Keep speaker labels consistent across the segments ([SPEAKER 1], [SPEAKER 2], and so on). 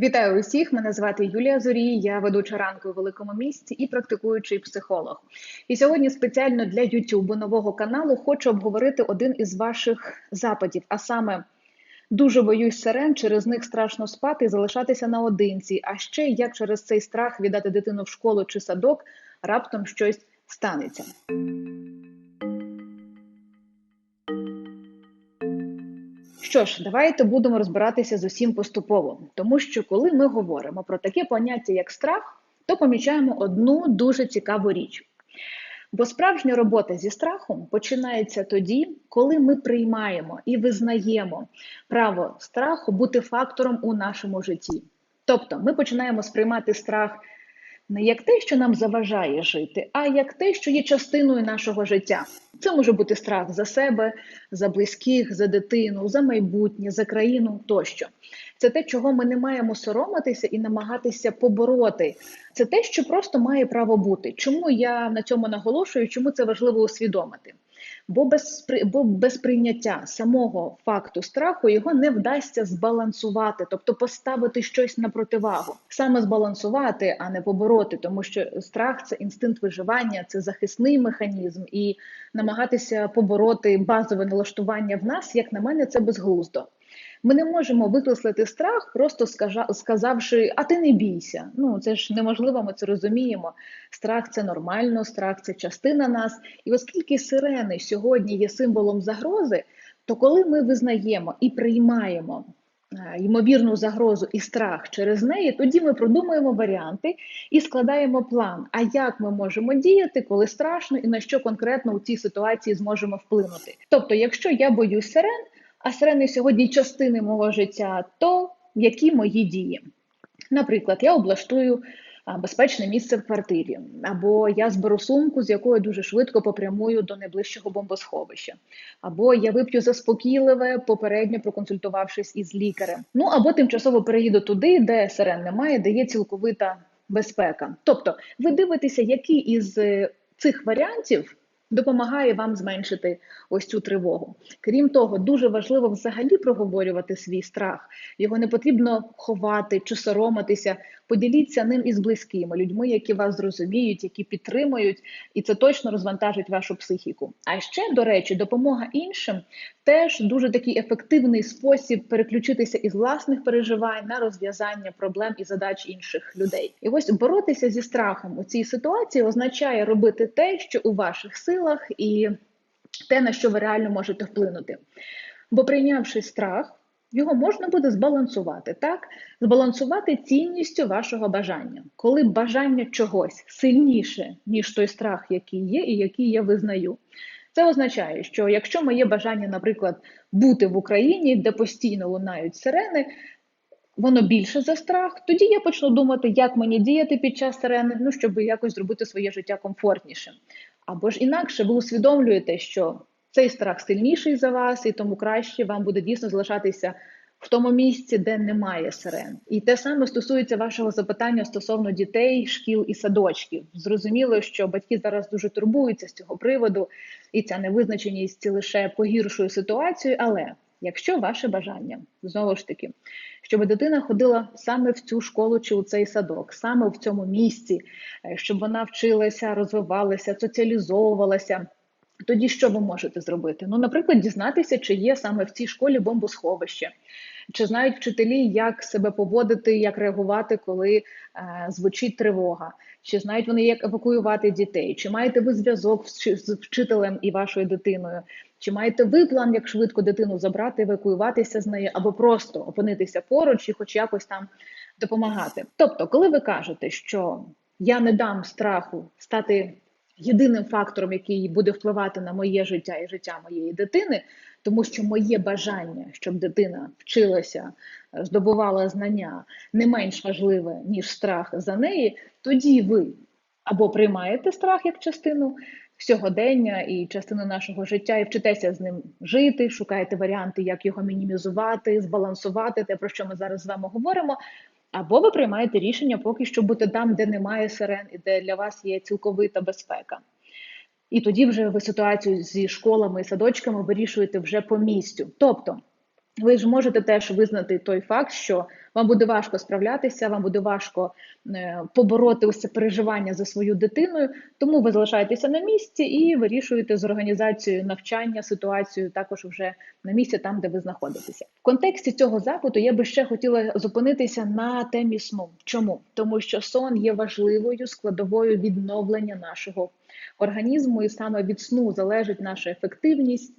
[SPEAKER 1] Вітаю усіх! Мене звати Юлія Зорій, я ведуча ранку у великому місті і практикуючий психолог. І сьогодні спеціально для YouTube нового каналу хочу обговорити один із ваших запитів, а саме дуже боюсь сирен, через них страшно спати і залишатися наодинці. А ще як через цей страх віддати дитину в школу чи садок раптом щось станеться. Що ж, давайте будемо розбиратися з усім поступово, тому що коли ми говоримо про таке поняття, як страх, то помічаємо одну дуже цікаву річ. Бо справжня робота зі страхом починається тоді, коли ми приймаємо і визнаємо право страху бути фактором у нашому житті. Тобто ми починаємо сприймати страх не як те, що нам заважає жити, а як те, що є частиною нашого життя. Це може бути страх за себе, за близьких, за дитину, за майбутнє, за країну тощо. Це те, чого ми не маємо соромитися і намагатися побороти. Це те, що просто має право бути. Чому я на цьому наголошую? Чому це важливо усвідомити? Бо без бо без прийняття самого факту страху його не вдасться збалансувати, тобто поставити щось на противагу, саме збалансувати, а не побороти, тому що страх це інстинкт виживання, це захисний механізм, і намагатися побороти базове налаштування в нас, як на мене, це безглуздо. Ми не можемо викреслити страх, просто сказавши, а ти не бійся. Ну це ж неможливо, ми це розуміємо. Страх це нормально, страх це частина нас. І оскільки сирени сьогодні є символом загрози, то коли ми визнаємо і приймаємо е, ймовірну загрозу і страх через неї, тоді ми продумуємо варіанти і складаємо план. А як ми можемо діяти, коли страшно, і на що конкретно у цій ситуації зможемо вплинути? Тобто, якщо я боюсь сирен а сирени сьогодні частини мого життя, то які мої дії? Наприклад, я облаштую безпечне місце в квартирі, або я зберу сумку, з якою дуже швидко попрямую до найближчого бомбосховища, або я вип'ю заспокійливе, попередньо проконсультувавшись із лікарем. Ну або тимчасово переїду туди, де сирен немає, де є цілковита безпека. Тобто, ви дивитеся, який із е, цих варіантів допомагає вам зменшити ось цю тривогу. Крім того, дуже важливо взагалі проговорювати свій страх. Його не потрібно ховати чи соромитися. Поділіться ним із близькими людьми, які вас зрозуміють, які підтримують, і це точно розвантажить вашу психіку. А ще, до речі, допомога іншим теж дуже такий ефективний спосіб переключитися із власних переживань на розв'язання проблем і задач інших людей. І ось боротися зі страхом у цій ситуації означає робити те, що у ваших силах, і те, на що ви реально можете вплинути. Бо прийнявши страх. Його можна буде збалансувати, так? Збалансувати цінністю вашого бажання. Коли бажання чогось сильніше, ніж той страх, який є, і який я визнаю. Це означає, що якщо моє бажання, наприклад, бути в Україні, де постійно лунають сирени, воно більше за страх, тоді я почну думати, як мені діяти під час сирени, ну, щоб якось зробити своє життя комфортнішим. Або ж інакше ви усвідомлюєте, що цей страх сильніший за вас, і тому краще вам буде дійсно залишатися в тому місці, де немає сирен. І те саме стосується вашого запитання стосовно дітей, шкіл і садочків. Зрозуміло, що батьки зараз дуже турбуються з цього приводу, і ця невизначеність лише погіршує ситуацію. Але якщо ваше бажання знову ж таки, щоб дитина ходила саме в цю школу чи у цей садок, саме в цьому місці, е, щоб вона вчилася, розвивалася, соціалізовувалася. Тоді що ви можете зробити? Ну, наприклад, дізнатися, чи є саме в цій школі бомбосховище, чи знають вчителі, як себе поводити, як реагувати, коли е, звучить тривога, чи знають вони, як евакуювати дітей, чи маєте ви зв'язок з вчителем і вашою дитиною, чи маєте ви план, як швидко дитину забрати, евакуюватися з нею, або просто опинитися поруч і хоч якось там допомагати? Тобто, коли ви кажете, що я не дам страху стати єдиним фактором, який буде впливати на моє життя і життя моєї дитини, тому що моє бажання, щоб дитина вчилася, здобувала знання, не менш важливе ніж страх за неї, тоді ви або приймаєте страх як частину. Сьогодення і частину нашого життя, і вчитеся з ним жити, шукаєте варіанти, як його мінімізувати, збалансувати, те, про що ми зараз з вами говоримо. Або ви приймаєте рішення поки що бути там, де немає сирен, і де для вас є цілковита безпека. І тоді вже ви ситуацію зі школами і садочками вирішуєте вже по місцю. Тобто ви ж можете теж визнати той факт, що вам буде важко справлятися, вам буде важко е, побороти це переживання за свою дитиною, тому ви залишаєтеся на місці і вирішуєте з організацією навчання ситуацію також вже на місці, там де ви знаходитеся. В контексті цього запиту я би ще хотіла зупинитися на темі сну. Чому? Тому що сон є важливою складовою відновлення нашого організму, і саме від сну залежить наша ефективність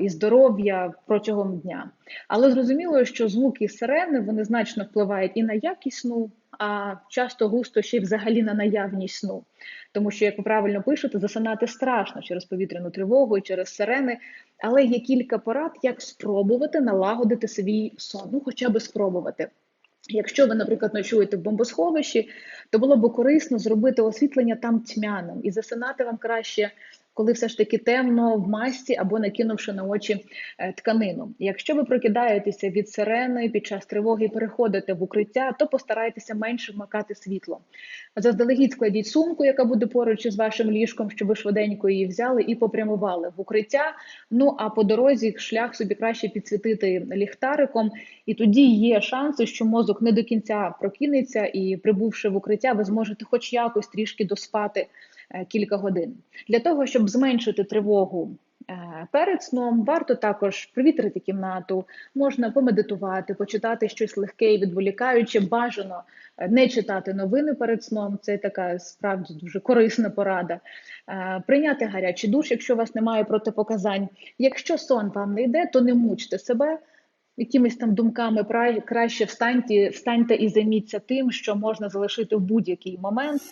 [SPEAKER 1] і здоров'я протягом дня. Але зрозуміло, що звуки сирени вони значно впливають і на якість сну, а часто густо ще й взагалі на наявність сну. Тому що, як ви правильно пишете, засинати страшно через повітряну тривогу і через сирени. Але є кілька порад, як спробувати налагодити свій сон, ну хоча б спробувати. Якщо ви, наприклад, ночуєте в бомбосховищі, то було б корисно зробити освітлення там тьмяним і засинати вам краще коли все ж таки темно в масці або накинувши на очі е, тканину. Якщо ви прокидаєтеся від сирени під час тривоги переходите в укриття, то постарайтеся менше вмикати світло. Заздалегідь складіть сумку, яка буде поруч із вашим ліжком, щоб ви швиденько її взяли і попрямували в укриття. Ну а по дорозі шлях собі краще підсвітити ліхтариком, і тоді є шанси, що мозок не до кінця прокинеться, і прибувши в укриття, ви зможете, хоч якось трішки доспати. Е, кілька годин. Для того, щоб зменшити тривогу е, перед сном, варто також привітрити кімнату, можна помедитувати, почитати щось легке і відволікаюче, бажано е, не читати новини перед сном. Це така справді дуже корисна порада. Прийняти гарячий душ, якщо у вас немає протипоказань. Якщо сон вам не йде, то не мучте себе. Якимись там думками краще встаньте, встаньте і займіться тим, що можна залишити в будь-який момент.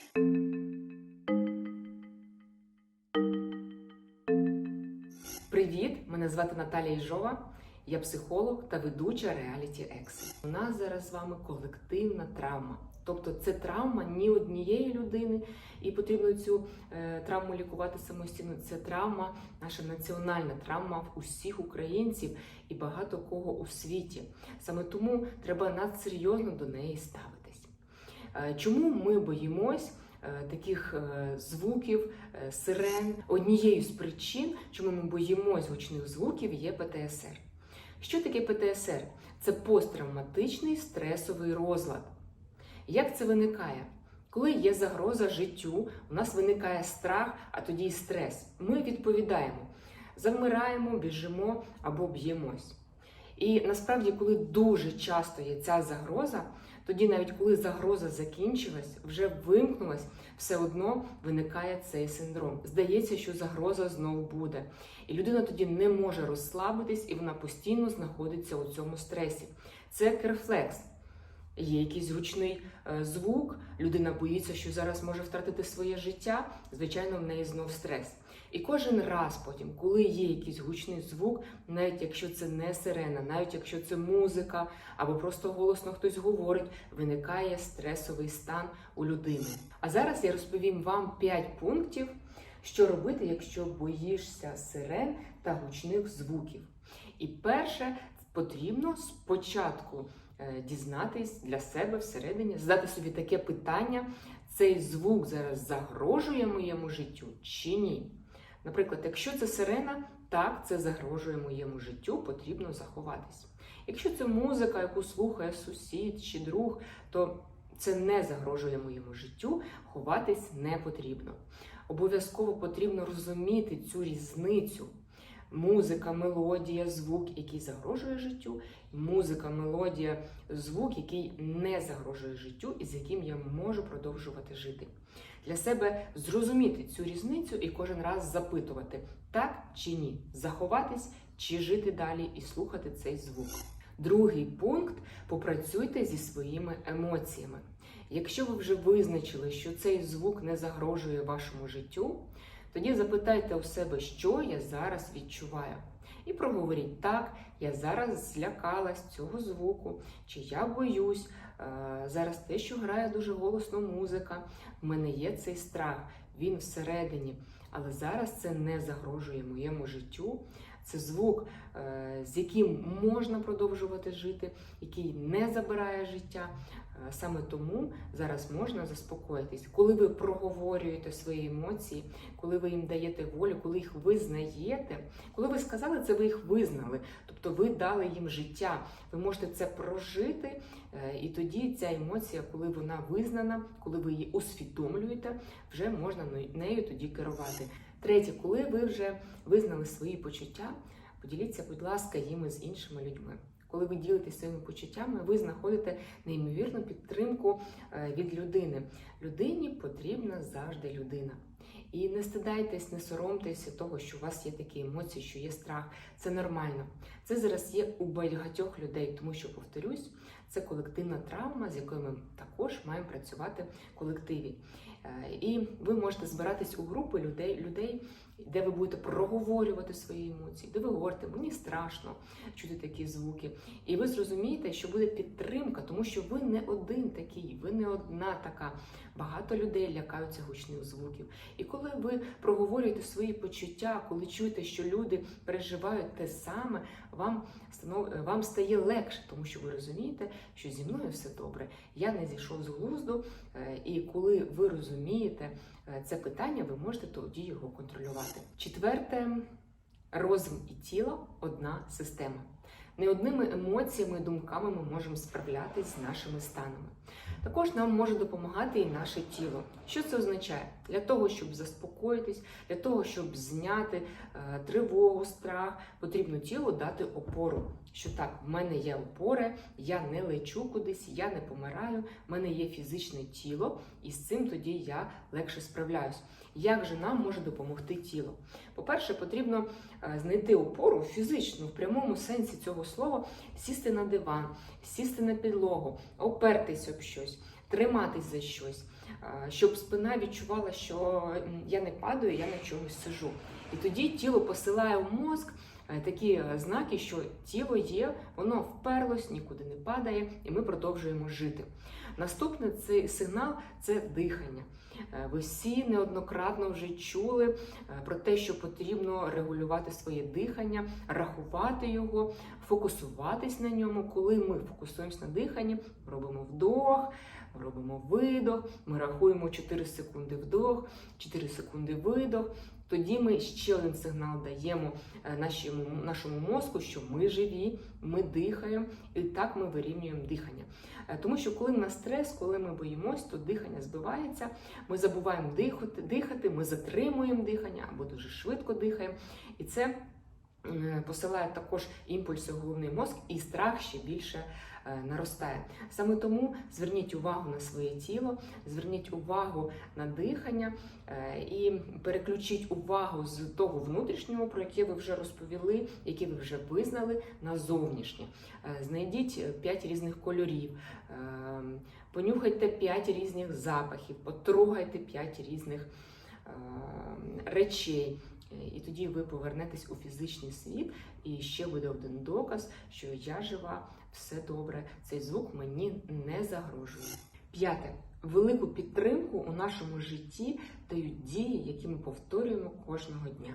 [SPEAKER 2] Мене звати Наталія Іжова, я психолог та ведуча реаліті Екси. У нас зараз з вами колективна травма. Тобто це травма ні однієї людини, і потрібно цю е, травму лікувати самостійно. Це травма, наша національна травма в усіх українців і багато кого у світі. Саме тому треба надсерйозно до неї ставитись. Е, чому ми боїмось? Е, таких е, звуків, е, сирен. Однією з причин, чому ми боїмось гучних звуків, є ПТСР. Що таке ПТСР? Це посттравматичний стресовий розлад. Як це виникає? Коли є загроза життю, у нас виникає страх, а тоді й стрес. Ми відповідаємо, завмираємо, біжимо або б'ємось. І насправді, коли дуже часто є ця загроза, тоді, навіть коли загроза закінчилась, вже вимкнулась, все одно виникає цей синдром. Здається, що загроза знову буде. І людина тоді не може розслабитись, і вона постійно знаходиться у цьому стресі. Це як рефлекс. Є якийсь гучний е, звук, людина боїться, що зараз може втратити своє життя. Звичайно, в неї знов стрес. І кожен раз потім, коли є якийсь гучний звук, навіть якщо це не сирена, навіть якщо це музика або просто голосно хтось говорить, виникає стресовий стан у людини. А зараз я розповім вам 5 пунктів, що робити, якщо боїшся сирен та гучних звуків. І перше, потрібно спочатку е, дізнатись для себе всередині, задати собі таке питання: цей звук зараз загрожує моєму життю чи ні? Наприклад, якщо це сирена, так, це загрожує моєму життю, потрібно заховатись. Якщо це музика, яку слухає сусід чи друг, то це не загрожує моєму життю, ховатись не потрібно. Обов'язково потрібно розуміти цю різницю. Музика, мелодія, звук, який загрожує життю, музика, мелодія, звук, який не загрожує життю, і з яким я можу продовжувати жити для себе зрозуміти цю різницю і кожен раз запитувати, так чи ні, заховатись чи жити далі і слухати цей звук. Другий пункт попрацюйте зі своїми емоціями. Якщо ви вже визначили, що цей звук не загрожує вашому життю, тоді запитайте у себе, що я зараз відчуваю. І проговоріть, так, я зараз злякалась цього звуку, чи я боюсь. Е, зараз те, що грає дуже голосно музика, в мене є цей страх, він всередині. Але зараз це не загрожує моєму життю, Це звук, е, з яким можна продовжувати жити, який не забирає життя. Е, Саме тому зараз можна заспокоїтись, коли ви проговорюєте свої емоції, коли ви їм даєте волю, коли їх визнаєте, коли ви сказали це, ви їх визнали, тобто ви дали їм життя. Ви можете це прожити, е, і тоді ця емоція, коли вона визнана, коли ви її усвідомлюєте, вже можна нею тоді керувати. Третє, коли ви вже визнали свої почуття, поділіться, будь ласка, їми з іншими людьми. Коли ви ділитесь своїми почуттями, ви знаходите неймовірну підтримку е, від людини. Людині потрібна завжди людина. І не стидайтесь, не соромтеся того, що у вас є такі емоції, що є страх. Це нормально. Це зараз є у багатьох людей, тому що, повторюсь, це колективна травма, з якою ми також маємо працювати в колективі. Е, І ви можете збиратись у групи людей, людей, де ви будете проговорювати свої емоції, де ви говорите, мені страшно чути такі звуки. І ви зрозумієте, що буде підтримка, тому що ви не один такий, ви не одна така. Багато людей лякаються гучних звуків. І коли ви проговорюєте свої почуття, коли чуєте, що люди переживають те саме, вам вам стає легше, тому що ви розумієте, що зі мною все добре. Я не зійшов з глузду, Е, і коли ви розумієте це питання, ви можете тоді його контролювати. Четверте, розум і тіло одна система. Не одними емоціями думками ми можемо справлятись з нашими станами. Також нам може допомагати і наше тіло. Що це означає? Для того, щоб заспокоїтись, для того, щоб зняти е, тривогу, страх, потрібно тілу дати опору. Що так, в мене є опора, я не лечу кудись, я не помираю, в мене є фізичне тіло, і з цим тоді я легше справляюсь. Як же нам може допомогти тіло? По-перше, потрібно е, знайти опору фізичну, в прямому сенсі цього слова, сісти на диван, сісти на підлогу, опертись об щось, триматись за щось, щоб спина відчувала, що я не падаю, я на чогось сижу. І тоді тіло посилає в мозк е, такі е, знаки, що тіло є, воно вперлось, нікуди не падає, і ми продовжуємо жити. Наступний цей сигнал це дихання. Е, Ви всі неоднократно вже чули про те, що потрібно регулювати своє дихання, рахувати його, фокусуватись на ньому. Коли ми фокусуємося на диханні, робимо вдох, робимо видох, ми рахуємо 4 секунди вдох, 4 секунди видох. Тоді ми ще один сигнал даємо е, нашому, нашому мозку, що ми живі, ми дихаємо, і так ми вирівнюємо дихання. Е, Тому що коли на стрес, коли ми боїмось, то дихання збивається, ми забуваємо дихати, дихати, ми затримуємо дихання або дуже швидко дихаємо. І це е, посилає також імпульси головний мозк, і страх ще більше наростає. Саме тому зверніть увагу на своє тіло, зверніть увагу на дихання е, і переключіть увагу з того внутрішнього, про яке ви вже розповіли, яке ви вже визнали, на зовнішнє. Е, Знайдіть 5 різних кольорів, е, понюхайте 5 різних запахів, потрогайте 5 різних е, речей. Е, І тоді ви повернетесь у фізичний світ, і ще буде один доказ, що я жива, все добре. Цей звук мені не загрожує. П'яте. Велику підтримку у нашому житті дають дії, які ми повторюємо кожного дня.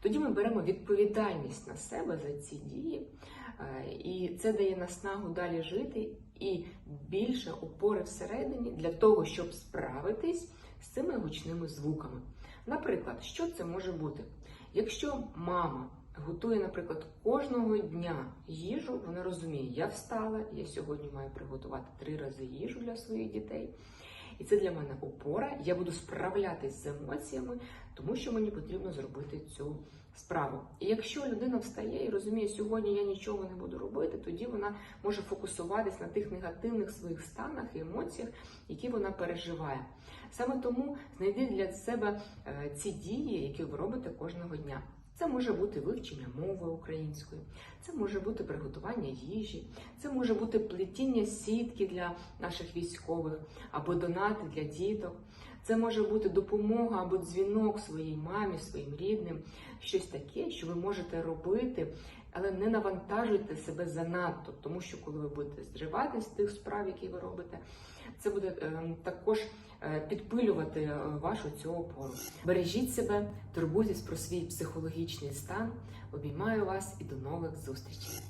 [SPEAKER 2] Тоді ми беремо відповідальність на себе за ці дії, е, і це дає наснагу далі жити і більше опори всередині для того, щоб справитись з цими гучними звуками. Наприклад, що це може бути? Якщо мама готує, наприклад, кожного дня їжу, вона розуміє, я встала, я сьогодні маю приготувати три рази їжу для своїх дітей. І це для мене опора. Я буду справлятись з емоціями, тому що мені потрібно зробити цю справу. І якщо людина встає і розуміє, сьогодні я нічого не буду робити, тоді вона може фокусуватись на тих негативних своїх станах і емоціях, які вона переживає. Саме тому знайдіть для себе е, ці дії, які ви робите кожного дня. Це може бути вивчення мови української, це може бути приготування їжі, це може бути плетіння сітки для наших військових або донати для діток. Це може бути допомога або дзвінок своїй мамі, своїм рідним, щось таке, що ви можете робити, але не навантажуйте себе занадто, тому що коли ви будете зриватися з тих справ, які ви робите, Це буде е, також е, підпилювати е, вашу цю опору. Бережіть себе, турбуйтесь про свій психологічний стан. Обіймаю вас і до нових зустрічей.